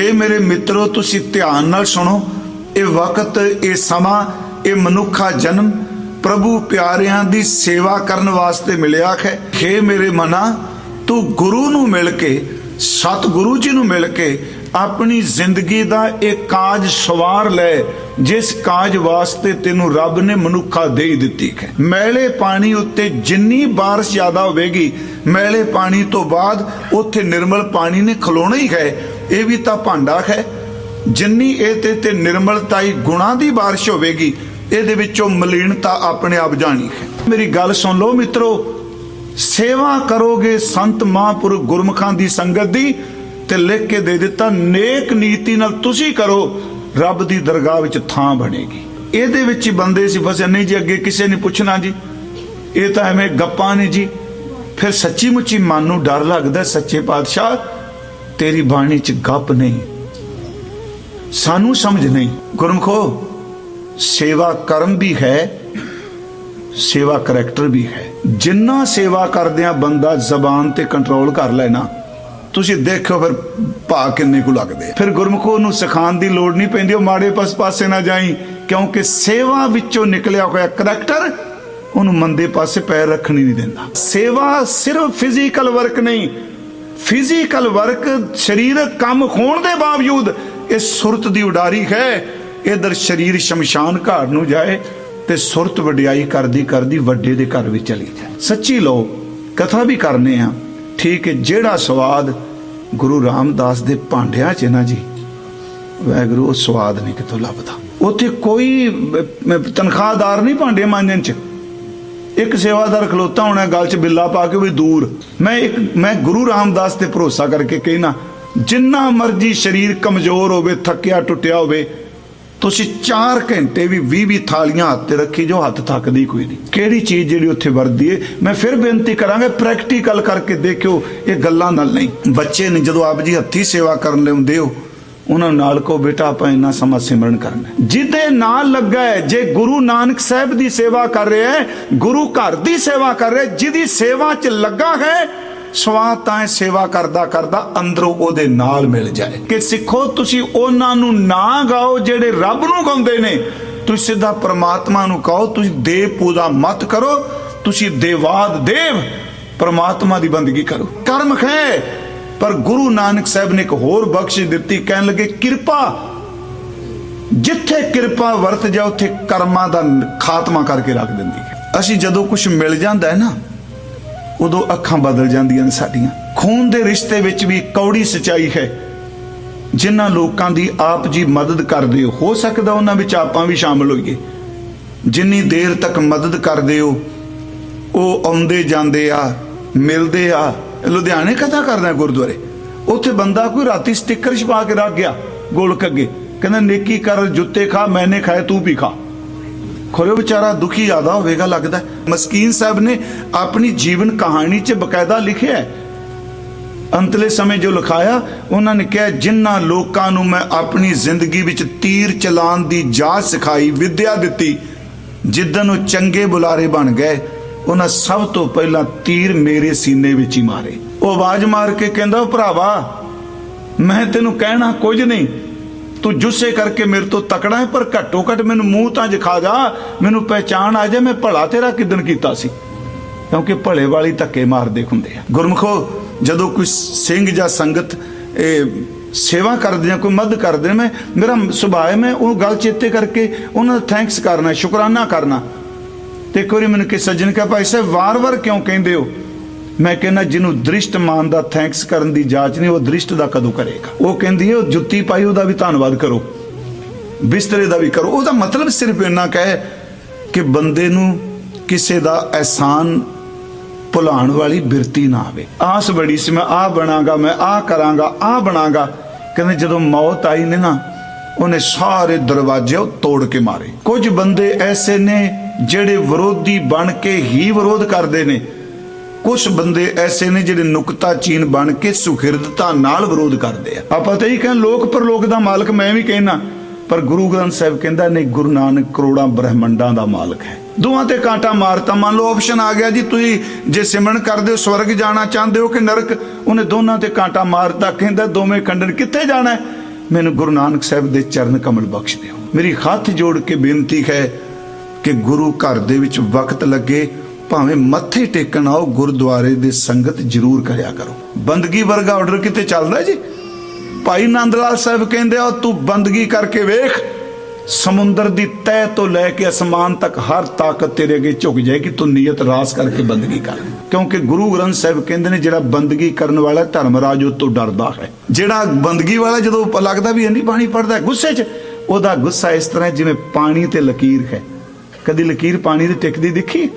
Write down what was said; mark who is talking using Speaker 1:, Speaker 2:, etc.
Speaker 1: ਖੇ ਮੇਰੇ ਮਿੱਤਰੋ ਤੁਸੀਂ ਧਿਆਨ ਨਾਲ ਸੁਣੋ ਇਹ ਵਕਤ ਇਹ ਸਮਾਂ ਇਹ ਮਨੁੱਖਾ ਜਨਮ ਪ੍ਰਭੂ ਪਿਆਰਿਆਂ ਦੀ ਸੇਵਾ ਕਰਨ ਵਾਸਤੇ ਮਿਲਿਆ ਹੈ ਖੇ ਮੇਰੇ ਮਨਾ ਤੂੰ ਗੁਰੂ ਨੂੰ ਮਿਲ ਕੇ ਸਤਿਗੁਰੂ ਜੀ ਨੂੰ ਮਿਲ ਕੇ ਆਪਣੀ ਜ਼ਿੰਦਗੀ ਦਾ ਇਹ ਕਾਜ ਸਵਾਰ ਲੈ ਜਿਸ ਕਾਜ ਵਾਸਤੇ ਤੈਨੂੰ ਰੱਬ ਨੇ ਮਨੁੱਖਾ ਦੇ ਹੀ ਦਿੱਤੀ ਹੈ ਮੈਲੇ ਪਾਣੀ ਉੱਤੇ ਜਿੰਨੀ ਬਾਰਿਸ਼ ਜ਼ਿਆਦਾ ਹੋਵੇਗੀ ਮੈਲੇ ਪਾਣੀ ਤੋਂ ਬਾਅਦ ਉੱਥੇ ਨਿਰਮਲ ਪਾਣੀ ਨੇ ਖਲੋਣਾ ਹੀ ਹੈ ਇਹ ਵੀ ਤਾਂ ਭਾਂਡਾ ਹੈ। ਜਿੰਨੀ ਇਹ ਤੇ ਤੇ ਨਿਰਮਲਤਾਈ ਗੁਣਾ ਦੀ ਬਾਰਿਸ਼ ਹੋਵੇਗੀ, ਇਹਦੇ ਵਿੱਚੋਂ ਮਲੀਨਤਾ ਆਪਣੇ ਆਪ ਜਾਣੀ ਹੈ। ਮੇਰੀ ਗੱਲ ਸੁਣ ਲਓ ਮਿੱਤਰੋ, ਸੇਵਾ ਕਰੋਗੇ ਸੰਤ ਮਹਾਂਪੁਰਖ ਗੁਰਮੁਖਾਂ ਦੀ ਸੰਗਤ ਦੀ ਤੇ ਲਿਖ ਕੇ ਦੇ ਦਿੱਤਾ, ਨੇਕ ਨੀਤੀ ਨਾਲ ਤੁਸੀਂ ਕਰੋ, ਰੱਬ ਦੀ ਦਰਗਾਹ ਵਿੱਚ ਥਾਂ ਬਣੇਗੀ। ਇਹਦੇ ਵਿੱਚ ਹੀ ਬੰਦੇ ਸੀ ਫਸੇ ਨਹੀਂ ਜੀ ਅੱਗੇ ਕਿਸੇ ਨੇ ਪੁੱਛਣਾ ਜੀ। ਇਹ ਤਾਂ ਐਵੇਂ ਗੱਪਾਂ ਨੇ ਜੀ। ਫਿਰ ਸੱਚੀ ਮੁੱਚੀ ਮਨ ਨੂੰ ਡਰ ਲੱਗਦਾ, ਸੱਚੇ ਪਾਤਸ਼ਾਹ। ਤੇਰੀ ਬਾਣੀ 'ਚ ਗੱਪ ਨਹੀਂ। ਸਾਨੂੰ ਸਮਝ ਨਹੀਂ। ਗੁਰਮਖੋ, ਸੇਵਾ ਕਰਮ ਵੀ ਹੈ, ਸੇਵਾ ਕਰੈਕਟਰ ਵੀ ਹੈ। ਜਿੰਨਾ ਸੇਵਾ ਕਰਦਿਆਂ ਬੰਦਾ ਜ਼ਬਾਨ ਤੇ ਕੰਟਰੋਲ ਕਰ ਲੈਣਾ ਤੁਸੀਂ ਦੇਖੋ ਫਿਰ ਭਾ ਕਿੰਨੇ ਕੁ ਲੱਗਦੇ ਫਿਰ ਗੁਰਮਖੋ ਨੂੰ ਸਿਖਾਉਣ ਦੀ ਲੋੜ ਨਹੀਂ ਪੈਂਦੀ, ਉਹ ਮਾੜੇ ਪਾਸ ਪਾਸੇ ਨਾ ਜਾਈ, ਕਿਉਂਕਿ ਸੇਵਾ ਵਿੱਚੋਂ ਨਿਕਲਿਆ ਹੋਇਆ ਕਰੈਕਟਰ ਉਹਨੂੰ ਮੰਦੇ ਪਾਸੇ ਪੈਰ ਰੱਖਣੀ ਨਹੀਂ ਦਿੰਦਾ। ਸੇਵਾ ਸਿਰਫ ਫਿਜ਼ੀਕਲ ਵਰਕ ਨਹੀਂ ਫਿਜ਼ੀਕਲ ਵਰਕ ਸਰੀਰਕ ਕੰਮ ਹੋਣ ਦੇ ਬਾਵਜੂਦ ਇਹ ਸੁਰਤ ਦੀ ਉਡਾਰੀ ਹੈ ਇਧਰ ਸਰੀਰ ਸ਼ਮਸ਼ਾਨ ਘਾਟ ਨੂੰ ਜਾਏ ਤੇ ਸੁਰਤ ਵਡਿਆਈ ਕਰਦੀ ਕਰਦੀ ਵੱਡੇ ਦੇ ਘਰ ਵਿੱਚ ਚਲੀ ਜਾਏ ਸੱਚੀ ਲੋ ਕਥਾ ਵੀ ਕਰਨੇ ਆ ਠੀਕ ਹੈ ਜਿਹੜਾ ਸਵਾਦ ਗੁਰੂ ਰਾਮਦਾਸ ਦੇ ਭਾਂਡਿਆਂ 'ਚ ਨਾ ਜੀ ਵੈਗਰੂ ਉਹ ਸਵਾਦ ਨਹੀਂ ਕਿਤੋਂ ਲੱਭਦਾ ਉੱਥੇ ਕੋਈ ਤਨਖਾਹਦਾਰ ਨਹੀਂ ਭਾਂਡੇ ਮਾਂਜਣ 'ਚ ਇੱਕ ਸੇਵਾਦਾਰ ਖਲੋਤਾ ਹੋਣਾ, ਗੱਲ 'ਚ ਬਿੱਲਾ ਪਾ ਕੇ ਵੀ ਦੂਰ। ਮੈਂ ਇੱਕ, ਮੈਂ ਗੁਰੂ ਰਾਮਦਾਸ ਤੇ ਭਰੋਸਾ ਕਰਕੇ ਕਹਿਣਾ, ਜਿੰਨਾ ਮਰਜ਼ੀ ਸਰੀਰ ਕਮਜ਼ੋਰ ਹੋਵੇ, ਥੱਕਿਆ ਟੁੱਟਿਆ ਹੋਵੇ, ਤੁਸੀਂ 4 ਘੰਟੇ ਵੀ 20 20 ਥਾਲੀਆਂ ਹੱਥ ਤੇ ਰੱਖੀ ਜੋ ਹੱਥ ਥੱਕਦੀ ਕੋਈ ਨਹੀਂ। ਕਿਹੜੀ ਚੀਜ਼ ਜਿਹੜੀ ਉੱਥੇ ਵਰਦੀ ਏ? ਮੈਂ ਫਿਰ ਬੇਨਤੀ ਕਰਾਂਗਾ ਪ੍ਰੈਕਟੀਕਲ ਕਰਕੇ ਦੇਖਿਓ, ਇਹ ਗੱਲਾਂ ਨਾਲ ਨਹੀਂ। ਬੱਚੇ ਨੇ ਜਦੋਂ ਆਪ ਜੀ ਹੱਥੀ ਸੇਵਾ ਕਰਨ ਲਿਆਉਂਦੇ ਹੋ ਉਹਨਾਂ ਨਾਲ ਕੋ ਬੇਟਾ, ਆਪਾਂ ਇੰਨਾ ਸਮਾਂ ਸਿਮਰਨ ਕਰਨਾ ਜਿਹਦੇ ਨਾਲ ਲੱਗਾ ਹੈ, ਜੇ ਗੁਰੂ ਨਾਨਕ ਸਾਹਿਬ ਦੀ ਸੇਵਾ ਕਰ ਰਿਹਾ ਹੈ, ਗੁਰੂ ਘਰ ਦੀ ਸੇਵਾ ਕਰ ਰਿਹਾ ਜਿਹਦੀ ਸੇਵਾ 'ਚ ਲੱਗਾ ਹੈ, ਸਵਾ ਤਾਂ ਸੇਵਾ ਕਰਦਾ ਕਰਦਾ ਅੰਦਰੋਂ ਉਹਦੇ ਨਾਲ ਮਿਲ ਜਾਏ। ਕਿ ਸਿੱਖੋ, ਤੁਸੀਂ ਉਹਨਾਂ ਨੂੰ ਨਾ ਗਾਓ ਜਿਹੜੇ ਰੱਬ ਨੂੰ ਗਾਉਂਦੇ ਨੇ। ਤੁਸੀਂ ਸਿੱਧਾ ਪ੍ਰਮਾਤਮਾ ਨੂੰ ਕਹੋ, ਤੁਸੀਂ ਦੇਵ ਪੂਜਾ ਮਤ ਕਰੋ, ਤੁਸੀਂ ਦੇਵਾਦ ਦੇਵ, ਪ੍ਰਮਾਤਮਾ ਦੀ ਬੰਦਗੀ ਕਰੋ। ਕਰਮ ਖੈ ਪਰ ਗੁਰੂ ਨਾਨਕ ਸਾਹਿਬ ਨੇ ਇੱਕ ਹੋਰ ਬਖਸ਼ਿਸ਼ ਦਿੱਤੀ, ਕਹਿਣ ਲੱਗੇ, ਕਿਰਪਾ। ਜਿੱਥੇ ਕਿਰਪਾ ਵਰਤ ਜਾ, ਉੱਥੇ ਕਰਮਾਂ ਦਾ ਖਾਤਮਾ ਕਰਕੇ ਰੱਖ ਦਿੰਦੀ ਹੈ। ਅਸੀਂ ਜਦੋਂ ਕੁਝ ਮਿਲ ਜਾਂਦਾ ਹੈ ਨਾ, ਉਦੋਂ ਅੱਖਾਂ ਬਦਲ ਜਾਂਦੀਆਂ ਨੇ ਸਾਡੀਆਂ। ਖੂਨ ਦੇ ਰਿਸ਼ਤੇ ਵਿੱਚ ਵੀ ਕੌੜੀ ਸਚਾਈ ਹੈ। ਜਿਨ੍ਹਾਂ ਲੋਕਾਂ ਦੀ ਆਪ ਜੀ ਮਦਦ ਕਰਦੇ ਹੋ ਹੋ ਸਕਦਾ ਉਹਨਾਂ ਵਿੱਚ ਆਪਾਂ ਵੀ ਸ਼ਾਮਲ ਹੋਈਏ। ਜਿੰਨੀ ਦੇਰ ਤੱਕ ਮਦਦ ਕਰਦੇ ਹੋ, ਉਹ ਆਉਂਦੇ ਜਾਂਦੇ ਆ, ਮਿਲਦੇ ਆ ਲੁਧਿਆਣੇ ਕਥਾ ਕਰਦਾ ਗੁਰਦੁਆਰੇ। ਉੱਥੇ ਬੰਦਾ ਕੋਈ ਰਾਤੀ ਸਟicker ਛਪਾ ਕੇ ਰੱਖ ਗਿਆ ਗੋਲਕ ਅੱਗੇ ਕਹਿੰਦਾ, ਨੇਕੀ ਕਰ, ਜੁੱਤੇ ਖਾ, ਮੈਨੇ ਖਾਏ, ਤੂੰ ਵੀ ਖਾ। ਖੋਰੇ ਵਿਚਾਰਾ ਦੁਖੀ ਜ਼ਿਆਦਾ ਹੋਵੇਗਾ ਲੱਗਦਾ ਮਸਕੀਨ ਸਾਹਿਬ ਨੇ ਆਪਣੀ ਜੀਵਨ ਕਹਾਣੀ 'ਚ ਬਕਾਇਦਾ ਲਿਖਿਆ ਹੈ। ਅੰਤਲੇ ਸਮੇਂ ਜੋ ਲਿਖਾਇਆ, ਉਹਨਾਂ ਨੇ ਕਿਹਾ, ਜਿਨ੍ਹਾਂ ਲੋਕਾਂ ਨੂੰ ਮੈਂ ਆਪਣੀ ਜ਼ਿੰਦਗੀ ਵਿੱਚ ਤੀਰ ਚਲਾਉਣ ਦੀ ਜਾਚ ਸਿਖਾਈ, ਵਿੱਦਿਆ ਦਿੱਤੀ ਜਿੱਦਨ ਉਹ ਚੰਗੇ ਬੁਲਾਰੇ ਬਣ ਗਏ ਉਹਨਾਂ ਸਭ ਤੋਂ ਪਹਿਲਾਂ ਤੀਰ ਮੇਰੇ ਸੀਨੇ ਵਿੱਚ ਹੀ ਮਾਰੇ। ਉਹ ਆਵਾਜ਼ ਮਾਰ ਕੇ ਕਹਿੰਦਾ ਭਰਾਵਾ, ਮੈਂ ਤੈਨੂੰ ਕਹਿਣਾ ਕੁਝ ਨਹੀਂ। ਤੂੰ ਜੁੱਸੇ ਕਰਕੇ ਮੇਰੇ ਤੋਂ ਤਕੜਾ ਹੈ, ਪਰ ਘੱਟੋ ਘੱਟ ਮੈਨੂੰ ਮੂੰਹ ਤਾਂ ਜਖਾ ਜਾ। ਮੈਨੂੰ ਪਹਿਚਾਣ ਆ ਜਾ, ਮੈਂ ਭਲਾ ਤੇਰਾ ਕਿਦਨ ਕੀਤਾ ਸੀ? ਕਿਉਂਕਿ ਭਲੇ ਵਾਲੀ ਧੱਕੇ ਮਾਰਦੇ ਹੁੰਦੇ ਆ। ਗੁਰਮਖੋ, ਜਦੋਂ ਕੋਈ ਸਿੰਘ ਜਾਂ ਸੰਗਤ, ਇਹ ਸੇਵਾ ਕਰਦੇ ਆ ਕੋਈ ਮਦਦ ਕਰਦੇ ਮੈਂ ਮੇਰਾ ਸੁਭਾਅ ਮੈਂ ਉਹ ਗੱਲ ਚੇਤੇ ਕਰਕੇ ਉਹਨਾਂ ਦਾ ਥੈਂਕਸ ਕਰਨਾ, ਸ਼ੁਕਰਾਨਾ ਕਰਨਾ। ਤੇ ਇੱਕ ਵਾਰੀ ਮੈਨੂੰ ਕਿ ਸੱਜਣ ਕਹਾ, ਭਾਈ ਸਾਹਿਬ, ਵਾਰ-ਵਾਰ ਕਿਉਂ ਕਹਿੰਦੇ ਹੋ? ਮੈਂ ਕਹਿੰਦਾ, ਜਿਹਨੂੰ ਦ੍ਰਿਸ਼ਟ ਮਾਨ ਦਾ ਥੈਂਕਸ ਕਰਨ ਦੀ ਜਾਚ ਨਹੀਂ, ਉਹ ਦ੍ਰਿਸ਼ਟ ਦਾ ਕਦੋਂ ਕਰੇਗਾ? ਉਹ ਕਹਿੰਦੀ ਹੈ, ਉਹ ਜੁੱਤੀ ਪਾਈ, ਉਹਦਾ ਵੀ ਧੰਨਵਾਦ ਕਰੋ। ਬਿਸਤਰੇ ਦਾ ਵੀ ਕਰੋ। ਉਹਦਾ ਮਤਲਬ ਸਿਰਫ ਇੰਨਾ ਕਹੇ ਕਿ ਬੰਦੇ ਨੂੰ ਕਿਸੇ ਦਾ ਅਹਿਸਾਨ ਭੁਲਾਉਣ ਵਾਲੀ ਬਿਰਤੀ ਨਾ ਆਵੇ। ਆਸ ਬੜੀ ਸੀ, ਮੈਂ ਆ ਬਣਾਗਾ, ਮੈਂ ਆ ਕਰਾਂਗਾ ਆ ਬਣਾਗਾ। ਕਹਿੰਦੇ, ਜਦੋਂ ਮੌਤ ਆਈ ਨੇ ਨਾ, ਉਹਨੇ ਸਾਰੇ ਦਰਵਾਜ਼ੇ ਉਹ ਤੋੜ ਕੇ ਮਾਰੇ। ਕੁਝ ਬੰਦੇ ਐਸੇ ਨੇ ਜਿਹੜੇ ਵਿਰੋਧੀ ਬਣ ਕੇ ਹੀ ਵਿਰੋਧ ਕਰਦੇ ਨੇ। ਕੁਝ ਬੰਦੇ ਐਸੇ ਨੇ ਜਿਹੜੇ ਨੁਕਤਾ ਚੀਨ ਬਣ ਕੇ ਸੁਖਿਰਦਤਾ ਨਾਲ ਵਿਰੋਧ ਕਰਦੇ ਆ। ਆਪਾਂ ਤਾਂ ਇਹ ਕਹਿੰ ਲੋਕ ਪਰਲੋਕ ਦਾ ਮਾਲਕ ਮੈਂ ਵੀ ਕਹਿਣਾ, ਪਰ ਗੁਰੂ ਗ੍ਰੰਥ ਸਾਹਿਬ ਕਹਿੰਦਾ, ਨਹੀਂ, ਗੁਰੂ ਨਾਨਕ ਕਰੋੜਾਂ ਬ੍ਰਹਿਮੰਡਾਂ ਦਾ ਮਾਲਕ ਹੈ। ਦੋਹਾਂ ਤੇ ਕਾਂਟਾ ਮਾਰਤਾ। ਮੰਨ ਲਓ ਆਪਸ਼ਨ ਆ ਗਿਆ ਜੀ, ਤੁਸੀਂ ਜੇ ਸਿਮਰਨ ਕਰਦੇ ਹੋ, ਸਵਰਗ ਜਾਣਾ ਚਾਹੁੰਦੇ ਹੋ ਕਿ ਨਰਕ, ਉਹਨੇ ਦੋਨਾਂ ਤੇ ਕਾਂਟਾ ਮਾਰਤਾ, ਕਹਿੰਦਾ, ਦੋਵੇਂ ਖੰਡਨ ਕਿੱਥੇ ਜਾਣਾ ਮੈਨੂੰ ਗੁਰੂ ਨਾਨਕ ਸਾਹਿਬ ਦੇ ਚਰਨ ਕਮਲ ਬਖਸ਼ ਦਿਓ। ਮੇਰੀ ਹੱਥ ਜੋੜ ਕੇ ਬੇਨਤੀ ਹੈ ਕਿ ਗੁਰੂ ਘਰ ਦੇ ਵਿੱਚ ਵਕਤ ਲੱਗੇ, ਭਾਵੇਂ ਮੱਥੇ ਟੇਕਣ ਆਓ, ਗੁਰਦੁਆਰੇ ਦੇ ਸੰਗਤ ਜ਼ਰੂਰ ਕਰਿਆ ਕਰੋ। ਬੰਦਗੀ ਵਰਗਾ ਆਰਡਰ ਕਿਤੇ ਚੱਲਦਾ ਜੀ? ਭਾਈ ਨੰਦ ਲਾਲ ਸਾਹਿਬ ਕਹਿੰਦੇ ਆ, ਤੂੰ ਬੰਦਗੀ ਕਰਕੇ ਵੇਖ, ਸਮੁੰਦਰ ਦੀ ਤਹਿ ਤੋਂ ਲੈ ਕੇ ਅਸਮਾਨ ਤੱਕ ਹਰ ਤਾਕਤ ਤੇਰੇ ਅੱਗੇ ਝੁਕ ਜਾਏਗੀ, ਤੂੰ ਨੀਅਤ ਰਾਸ ਕਰਕੇ ਬੰਦਗੀ ਕਰ। ਕਿਉਂਕਿ ਗੁਰੂ ਗ੍ਰੰਥ ਸਾਹਿਬ ਕਹਿੰਦੇ ਨੇ, ਜਿਹੜਾ ਬੰਦਗੀ ਕਰਨ ਵਾਲਾ ਧਰਮਰਾਜ, ਉਹ ਤੋਂ ਡਰਦਾ ਹੈ। ਜਿਹੜਾ ਬੰਦਗੀ ਵਾਲਾ ਜਦੋਂ ਲੱਗਦਾ ਵੀ ਇੰਨੀ ਪਾਣੀ ਪੜਦਾ ਗੁੱਸੇ 'ਚ, ਉਹਦਾ ਗੁੱਸਾ ਇਸ ਤਰ੍ਹਾਂ ਜਿਵੇਂ ਪਾਣੀ ਤੇ ਲਕੀਰ ਹੈ। ਕਦੀ ਲਕੀਰ ਪਾਣੀ ਦੀ ਟਿਕਦੀ ਦੇਖੀ?